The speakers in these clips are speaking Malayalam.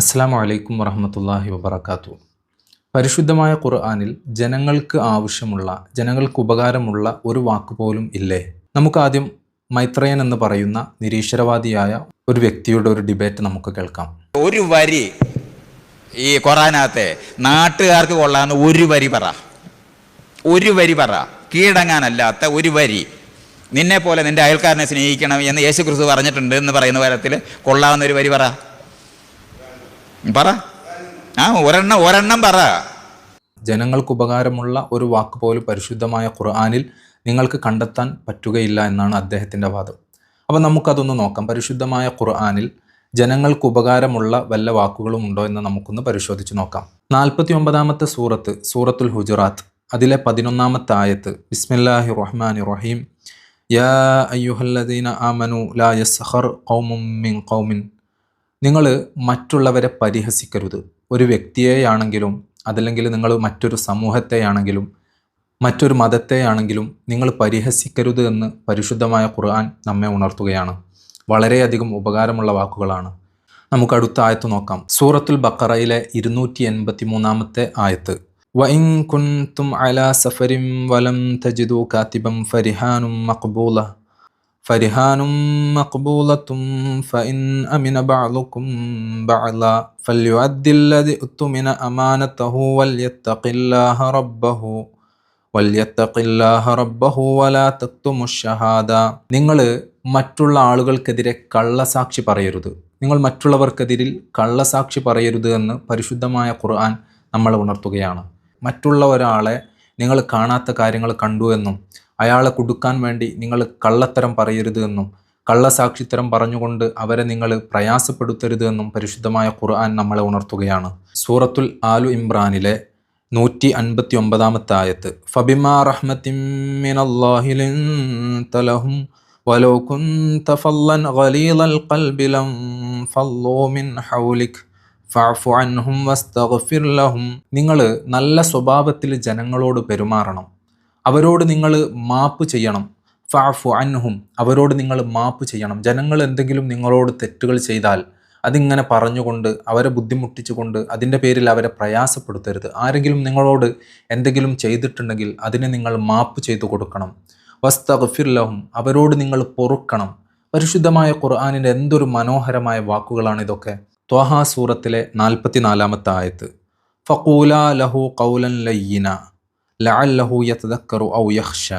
അസ്സാം വലൈക്കും വറഹമത്തല്ലാഹി വബർക്കാത്തു പരിശുദ്ധമായ ഖുർആാനിൽ ജനങ്ങൾക്ക് ആവശ്യമുള്ള ജനങ്ങൾക്ക് ഉപകാരമുള്ള ഒരു വാക്ക് പോലും ഇല്ലേ? നമുക്കാദ്യം മൈത്രയൻ എന്ന് പറയുന്ന നിരീശ്വരവാദിയായ ഒരു വ്യക്തിയുടെ ഒരു ഡിബേറ്റ് നമുക്ക് കേൾക്കാം. ഒരു വരി ഈ ഖുറാനകത്തെ നാട്ടുകാർക്ക് കൊള്ളാവുന്ന ഒരു വരി പറ. ഒരു വരി പറ. കീഴടങ്ങാനല്ലാത്ത ഒരു വരി. നിന്നെ പോലെ നിന്റെ അയൽക്കാരനെ സ്നേഹിക്കണം എന്ന് യേശു ക്രിസ്തു പറഞ്ഞിട്ടുണ്ട് എന്ന് പറയുന്ന തരത്തിൽ കൊള്ളാവുന്ന ഒരു വരി പറ. പറ. ആ ഒരെണ്ണം ഒരെണ്ണം പറ. ജനങ്ങൾക്ക് ഉപകാരമുള്ള ഒരു വാക്ക് പോലും പരിശുദ്ധമായ ഖുർആാനിൽ നിങ്ങൾക്ക് കണ്ടെത്താൻ പറ്റുകയില്ല എന്നാണ് അദ്ദേഹത്തിന്റെ വാദം. അപ്പോൾ നമുക്കതൊന്ന് നോക്കാം. പരിശുദ്ധമായ ഖുർആാനിൽ ജനങ്ങൾക്ക് ഉപകാരമുള്ള വല്ല വാക്കുകളും ഉണ്ടോ എന്ന് നമുക്കൊന്ന് പരിശോധിച്ച് നോക്കാം. നാൽപ്പത്തി ഒമ്പതാമത്തെ സൂറത്ത് സൂറത്തുൽ ഹുജറാത്ത് അതിലെ പതിനൊന്നാമത്തെ ആയത്ത്. ബിസ്മില്ലാഹി റഹ്മാൻ റഹീം. യാ അയ്യുഹല്ലദീന ആമനു ലാ യസ്ഹർ ഖൗമും മിൻ ഖൗമിൻ. നിങ്ങൾ മറ്റുള്ളവരെ പരിഹസിക്കരുത്. ഒരു വ്യക്തിയെയാണെങ്കിലും അതല്ലെങ്കിൽ നിങ്ങൾ മറ്റൊരു സമൂഹത്തെയാണെങ്കിലും മറ്റൊരു മതത്തെയാണെങ്കിലും നിങ്ങൾ പരിഹസിക്കരുത് എന്ന് പരിശുദ്ധമായ ഖുർആൻ നമ്മെ ഉണർത്തുകയാണ്. വളരെയധികം ഉപകാരമുള്ള വാക്കുകളാണ്. നമുക്ക് അടുത്ത ആയത്ത് നോക്കാം. സൂറത്തുൽ ബക്കറയിലെ ഇരുന്നൂറ്റി എൺപത്തി മൂന്നാമത്തെ ആയത്ത്. വഇൻ കുൻതും അലാ സഫരിം വലം തജിദു കാത്തിബം ഫരിഹാനും മഖ്ബൂല فرهان مقبولة فإن أمن بعضكم بعضا فليؤدي الذي اؤتمن أمانته وليتق الله ربه وليتق الله ربه ولا تكتم الشهادة നിങ്ങൾ മറ്റുള്ള ആളുകൾക്കെതിരെ കള്ളസാക്ഷി പറയരുത് നിങ്ങൾ മറ്റുള്ളവർക്കെതിരിൽ കള്ളസാക്ഷി പറയരുത് എന്ന് പരിശുദ്ധമായ ഖുർആൻ നമ്മളെ ഉണർത്തുകയാണ് മറ്റുള്ള ഒരാളെ നിങ്ങൾ കാണാത്ത കാര്യങ്ങൾ കണ്ടു എന്നും അയാളെ കുടുക്കാൻ വേണ്ടി നിങ്ങൾ കള്ളത്തരം പറയരുത് എന്നും കള്ളസാക്ഷിത്തരം പറഞ്ഞുകൊണ്ട് അവരെ നിങ്ങൾ പ്രയാസപ്പെടുത്തരുത് എന്നും പരിശുദ്ധമായ ഖുർആൻ നമ്മളെ ഉണർത്തുകയാണ് സൂറത്തുൽ ആലു ഇമ്രാനിലെ നൂറ്റി അൻപത്തി ഒമ്പതാമത്തെ ആയത്ത് ഫബിമാ റഹ്മത്തിൻ ولو كنت فظا غليظ القلب لانفضوا من حولك ഫഅഫു അൻഹും വസ്തഗ്ഫിർ നിങ്ങൾ നല്ല സ്വഭാവത്തിൽ ജനങ്ങളോട് പെരുമാറണം. അവരോട് നിങ്ങൾ മാപ്പ് ചെയ്യണം. ഫാഫു അൻഹും അവരോട് നിങ്ങൾ മാപ്പ് ചെയ്യണം. ജനങ്ങൾ എന്തെങ്കിലും നിങ്ങളോട് തെറ്റുകൾ ചെയ്താൽ അതിങ്ങനെ പറഞ്ഞുകൊണ്ട് അവരെ ബുദ്ധിമുട്ടിച്ചുകൊണ്ട് അതിന്റെ പേരിൽ അവരെ പ്രയാസപ്പെടുത്തരുത്. ആരെങ്കിലും നിങ്ങളോട് എന്തെങ്കിലും ചെയ്തിട്ടുണ്ടെങ്കിൽ അതിനെ നിങ്ങൾ മാപ്പ് ചെയ്തു കൊടുക്കണം. വസ്തഗ്ഫിർലഹും അവരോട് നിങ്ങൾ പൊറുക്കണം. പരിശുദ്ധമായ ഖുർആാനിന്റെ എന്തൊരു മനോഹരമായ വാക്കുകളാണ് ഇതൊക്കെ. ത്വഹ സൂറത്തിലെ നാൽപ്പത്തിനാലാമത്തെ ആയത്ത് ഫക്കൂല ലഹു കൗലൻ ലയ്യിന ലഹു യതദക്കറു ഔ യഹ്ഷ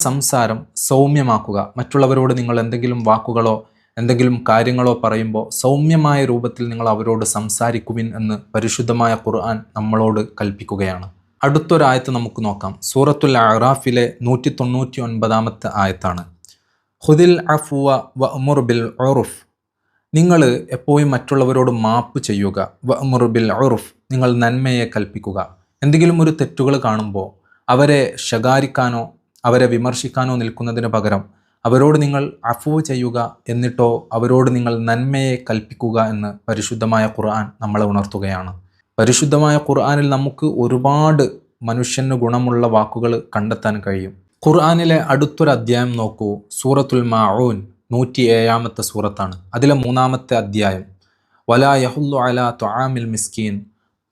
സംസാരം സൗമ്യമാക്കുക. മറ്റുള്ളവരോട് നിങ്ങൾ എന്തെങ്കിലും വാക്കുകളോ എന്തെങ്കിലും കാര്യങ്ങളോ പറയുമ്പോൾ സൗമ്യമായ രൂപത്തിൽ നിങ്ങൾ അവരോട് സംസാരിക്കുവിൻ എന്ന് പരിശുദ്ധമായ ഖുർആൻ നമ്മളോട് കൽപ്പിക്കുകയാണ്. അടുത്തൊരായത്ത് നമുക്ക് നോക്കാം. സൂറത്തുൽ അറാഫിലെ നൂറ്റി തൊണ്ണൂറ്റി ഒൻപതാമത്തെ ആയത്താണ്. ഹുദിൽ അഫുവ വ ഉമുർ ബിൽ ഉറുഫ് നിങ്ങൾ എപ്പോഴും മറ്റുള്ളവരോട് മാപ്പ് ചെയ്യുക. വമുറുബിൽ ബിൽ ഉറുഫ് നിങ്ങൾ നന്മയെ കൽപ്പിക്കുക. എന്തെങ്കിലും ഒരു തെറ്റുകൾ കാണുമ്പോൾ അവരെ ശകാരിക്കാനോ അവരെ വിമർശിക്കാനോ നിൽക്കുന്നതിന് പകരം അവരോട് നിങ്ങൾ അഫു ചെയ്യുക എന്നിട്ടോ അവരോട് നിങ്ങൾ നന്മയെ കൽപ്പിക്കുക എന്ന് പരിശുദ്ധമായ ഖുർആൻ നമ്മളെ ഉണർത്തുകയാണ്. പരിശുദ്ധമായ ഖുർആനിൽ നമുക്ക് ഒരുപാട് മനുഷ്യന് ഗുണമുള്ള വാക്കുകൾ കണ്ടെത്താൻ കഴിയും. ഖുർആനിലെ അടുത്തൊരു അധ്യായം നോക്കൂ. സൂറത്തുൽ മാഊൻ. നൂറ്റി ഏഴാമത്തെ സൂറത്താണ്. അതിലെ മൂന്നാമത്തെ അധ്യായം വലാ യഹുല്ലു അല ത്വാമിൽ മിസ്കീൻ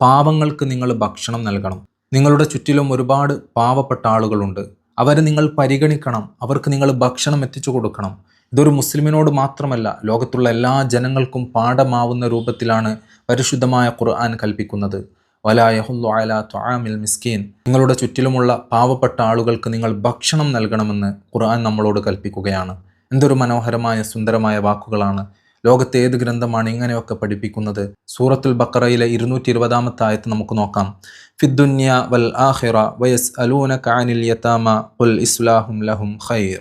പാവങ്ങൾക്ക് നിങ്ങൾ ഭക്ഷണം നൽകണം. നിങ്ങളുടെ ചുറ്റിലും ഒരുപാട് പാവപ്പെട്ട ആളുകളുണ്ട്. അവരെ നിങ്ങൾ പരിഗണിക്കണം. അവർക്ക് നിങ്ങൾ ഭക്ഷണം എത്തിച്ചു കൊടുക്കണം. ഇതൊരു മുസ്ലിമിനോട് മാത്രമല്ല ലോകത്തുള്ള എല്ലാ ജനങ്ങൾക്കും പാഠമാവുന്ന രൂപത്തിലാണ് പരിശുദ്ധമായ ഖുർആൻ കൽപ്പിക്കുന്നത്. വലായഹുല്ലു അല ത്വാമിൽ മിസ്കീൻ നിങ്ങളുടെ ചുറ്റിലുമുള്ള പാവപ്പെട്ട ആളുകൾക്ക് നിങ്ങൾ ഭക്ഷണം നൽകണമെന്ന് ഖുർആൻ നമ്മളോട് കൽപ്പിക്കുകയാണ്. എന്തൊരു മനോഹരമായ സുന്ദരമായ വാക്കുകളാണ്. ലോകത്തെ ഏത് ഗ്രന്ഥമാണ് ഇങ്ങനെയൊക്കെ പഠിപ്പിക്കുന്നത്? സൂറത്തുൽ ബക്കറയിലെ ഇരുന്നൂറ്റി ഇരുപതാമത്തെ ആയത്ത് നമുക്ക് നോക്കാം. ഫിദ്ദുന്യ വൽ ആഹിറ വയസ് അലൂന കാനിൽ യതാമ ഉൽ ഇസ്ലാഹും ലഹും ഖൈർ.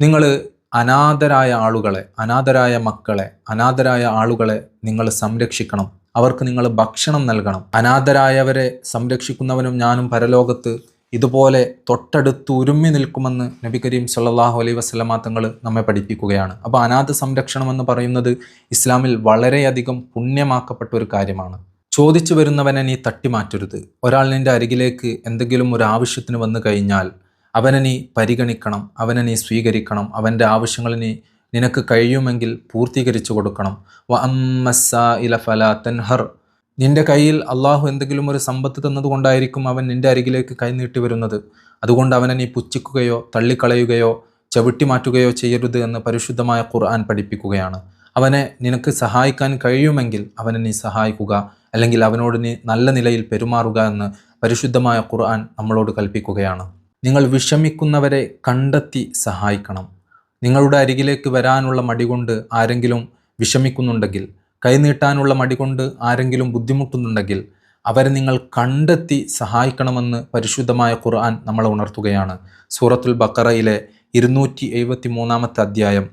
നിങ്ങൾ അനാഥരായ ആളുകളെ അനാഥരായ മക്കളെ അനാഥരായ ആളുകളെ നിങ്ങൾ സംരക്ഷിക്കണം. അവർക്ക് നിങ്ങൾ ഭക്ഷണം നൽകണം. അനാഥരായവരെ സംരക്ഷിക്കുന്നവനും ഞാനും പരലോകത്ത് ഇതുപോലെ തൊട്ടടുത്ത് ഉരുമ്മി നിൽക്കുമെന്ന് നബി കരീം സല്ലാഹു അലൈ വസ്ലമാ തങ്ങൾ നമ്മെ പഠിപ്പിക്കുകയാണ്. അപ്പോൾ അനാഥ സംരക്ഷണം എന്ന് പറയുന്നത് ഇസ്ലാമിൽ വളരെയധികം പുണ്യമാക്കപ്പെട്ട ഒരു കാര്യമാണ്. ചോദിച്ചു വരുന്നവനെ നീ തട്ടിമാറ്റരുത്. ഒരാൾ നിന്റെ അരികിലേക്ക് എന്തെങ്കിലും ഒരു ആവശ്യത്തിന് വന്നു കഴിഞ്ഞാൽ അവനെ നീ പരിഗണിക്കണം അവനെ നീ സ്വീകരിക്കണം അവന്റെ ആവശ്യങ്ങൾ നീ നിനക്ക് കഴിയുമെങ്കിൽ പൂർത്തീകരിച്ചു കൊടുക്കണം. വ അമ്മസ ഇല ഫല തൻഹർ. നിന്റെ കയ്യിൽ അള്ളാഹു എന്തെങ്കിലും ഒരു സമ്പത്ത് തന്നതുകൊണ്ടായിരിക്കും അവൻ നിന്റെ അരികിലേക്ക് കൈനീട്ടി വരുന്നത്. അതുകൊണ്ട് അവനെ നീ പുച്ഛിക്കുകയോ തള്ളിക്കളയുകയോ ചവിട്ടി മാറ്റുകയോ ചെയ്യരുത് എന്ന് പരിശുദ്ധമായ ഖുർആൻ പഠിപ്പിക്കുകയാണ്. അവനെ നിനക്ക് സഹായിക്കാൻ കഴിയുമെങ്കിൽ അവനെ നീ സഹായിക്കുക അല്ലെങ്കിൽ അവനോട് നീ നല്ല നിലയിൽ പെരുമാറുക എന്ന് പരിശുദ്ധമായ ഖുർആൻ നമ്മളോട് കൽപ്പിക്കുകയാണ്. നിങ്ങൾ വിഷമിക്കുന്നവരെ കണ്ടെത്തി സഹായിക്കണം. നിങ്ങളുടെ അരികിലേക്ക് വരാനുള്ള മടികൊണ്ട് ആരെങ്കിലും വിഷമിക്കുന്നുണ്ടെങ്കിൽ കൈനീട്ടാനുള്ള മടി കൊണ്ട് ആരെങ്കിലും ബുദ്ധിമുട്ടുന്നുണ്ടെങ്കിൽ അവരെ നിങ്ങൾ കണ്ടെത്തി സഹായിക്കണമെന്ന് പരിശുദ്ധമായ ഖുർആൻ നമ്മളെ ഉണർത്തുകയാണ് സൂറത്തുൽ ബക്കറയിലെ ഇരുന്നൂറ്റി എഴുപത്തി മൂന്നാമത്തെ അധ്യായം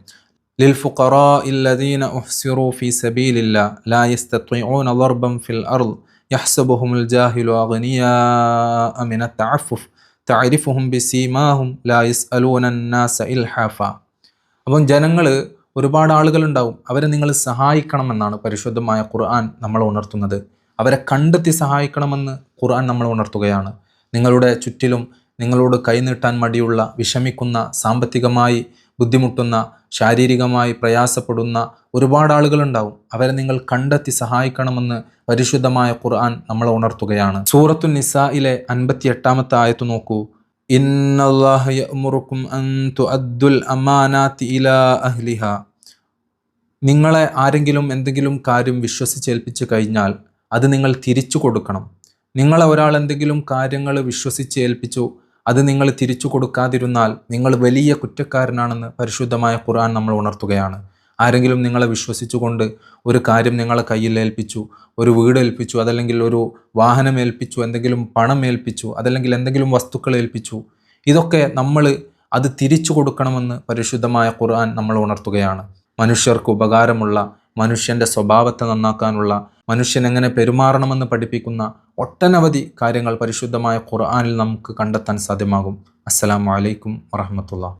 للفقراء الذين أحسروا في سبيل الله لا يستطيعون ضربا في الأرض يحسبهم الجاهل أغنياء من التعفف تعرفهم بسيماهم لا يسألون الناس إلحافا അപ്പം ജനങ്ങൾ ഒരുപാട് ആളുകളുണ്ടാവും. അവരെ നിങ്ങൾ സഹായിക്കണമെന്നാണ് പരിശുദ്ധമായ ഖുർആൻ നമ്മളെ ഉണർത്തുന്നത്. അവരെ കണ്ടെത്തി സഹായിക്കണമെന്ന് ഖുർആൻ നമ്മളെ ഉണർത്തുകയാണ്. നിങ്ങളുടെ ചുറ്റിലും നിങ്ങളോട് കൈനീട്ടാൻ മടിയുള്ള വിഷമിക്കുന്ന സാമ്പത്തികമായി ബുദ്ധിമുട്ടുന്ന ശാരീരികമായി പ്രയാസപ്പെടുന്ന ഒരുപാട് ആളുകളുണ്ടാവും. അവരെ നിങ്ങൾ കണ്ടെത്തി സഹായിക്കണമെന്ന് പരിശുദ്ധമായ ഖുർആൻ നമ്മളെ ഉണർത്തുകയാണ്. സൂറത്തു നിസായിലെ അൻപത്തി എട്ടാമത്തെ ആയത്ത് നോക്കൂ. ഇന്നല്ലാഹ يأمركم അൻ തുഅദ്ദുൽ അമാനാത്തി ഇലാ അഹ്ലിഹ. നിങ്ങളെ ആരെങ്കിലും എന്തെങ്കിലും കാര്യം വിശ്വസിച്ചേൽപ്പിച്ചു കഴിഞ്ഞാൽ അത് നിങ്ങൾ തിരിച്ചു കൊടുക്കണം. നിങ്ങളെ ഒരാൾ എന്തെങ്കിലും കാര്യങ്ങൾ വിശ്വസിച്ച് ഏൽപ്പിച്ചു അത് നിങ്ങൾ തിരിച്ചു കൊടുക്കാതിരുന്നാൽ നിങ്ങൾ വലിയ കുറ്റക്കാരനാണെന്ന് പരിശുദ്ധമായ ഖുർആൻ നമ്മൾ ഉണർത്തുകയാണ്. ആരെങ്കിലും നിങ്ങളെ വിശ്വസിച്ചുകൊണ്ട് ഒരു കാര്യം നിങ്ങളെ കയ്യിൽ ഏൽപ്പിച്ചു ഒരു വീട് ഏൽപ്പിച്ചു അതല്ലെങ്കിൽ ഒരു വാഹനം ഏൽപ്പിച്ചു എന്തെങ്കിലും പണം ഏൽപ്പിച്ചു അതല്ലെങ്കിൽ എന്തെങ്കിലും വസ്തുക്കൾ ഏൽപ്പിച്ചു ഇതൊക്കെ നമ്മൾ അത് തിരിച്ചു കൊടുക്കണമെന്ന് പരിശുദ്ധമായ ഖുർആൻ നമ്മൾ ഉണർത്തുകയാണ്. മനുഷ്യർക്ക് ഉപകാരമുള്ള മനുഷ്യന്റെ സ്വഭാവത്തെ നന്നാക്കാനുള്ള മനുഷ്യൻ എങ്ങനെ പെരുമാറണമെന്ന് പഠിപ്പിക്കുന്ന ഒട്ടനവധി കാര്യങ്ങൾ പരിശുദ്ധമായ ഖുർആനിൽ നമുക്ക് കണ്ടെത്താൻ സാധ്യമാകും. അസ്സലാമു അലൈക്കും വറഹമത്തുള്ള